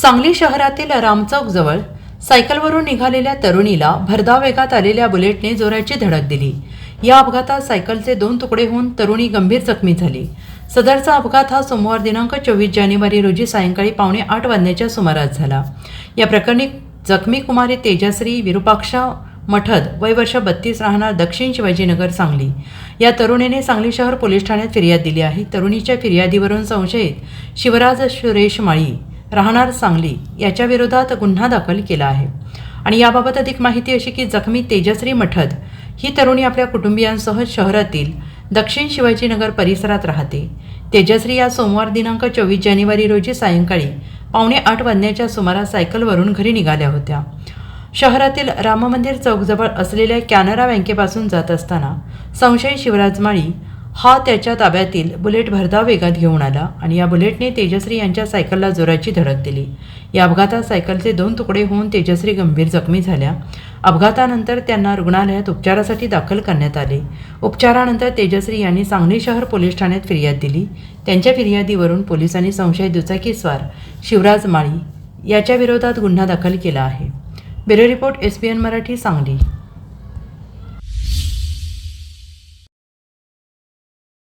सांगली शहरातील रामचौकजवळ सायकलवरून निघालेल्या तरुणीला भरधाव वेगात आलेल्या बुलेटने जोराची धडक दिली. या अपघातात सायकलचे दोन तुकडे होऊन तरुणी गंभीर जखमी झाली. सदरचा अपघात हा सोमवार दिनांक चोवीस जानेवारी रोजी सायंकाळी पावणे आठ वाजण्याच्या सुमारास झाला. या प्रकरणी जखमी कुमारी तेजश्री विरुपाक्ष मठद वय वर्ष बत्तीस राहणार दक्षिण शिवाजीनगर सांगली. या तरुणीने सांगली शहर पोलीस ठाण्यात फिर्याद दिली आहे. तरुणीच्या फिर्यादीवरून संशयित शिवराज सुरेश माळी राहणार सांगली याच्याविरोधात गुन्हा दाखल केला आहे. आणि याबाबत अधिक माहिती अशी की जखमी तेजश्री मठद ही तरुणी आपल्या कुटुंबियांसह शहरातील दक्षिण शिवाजीनगर परिसरात राहते. तेजश्री या सोमवार दिनांक चोवीस जानेवारी रोजी सायंकाळी पावणे आठ वाजण्याच्या सुमारास सायकलवरून घरी निघाल्या होत्या. शहरातील राममंदिर चौकजवळ असलेल्या कॅनरा बँकेपासून जात असताना संशय शिवराज माळी हा त्याच्या ताब्यातील बुलेट भरधाव वेगात घेऊन आला आणि या बुलेटने तेजश्री यांच्या सायकलला जोराची धडक दिली. या अपघातात सायकलचे दोन तुकडे होऊन तेजश्री गंभीर जखमी झाल्या. अपघातानंतर त्यांना रुग्णालयात उपचारासाठी दाखल करण्यात आले. उपचारानंतर तेजश्री यांनी सांगली शहर पोलीस ठाण्यात फिर्याद दिली. त्यांच्या फिर्यादीवरून पोलिसांनी संशयित दुचाकीस्वार शिवराज माळी याच्या विरोधात गुन्हा दाखल केला आहे. Bureau report S P N Marathi Sangli.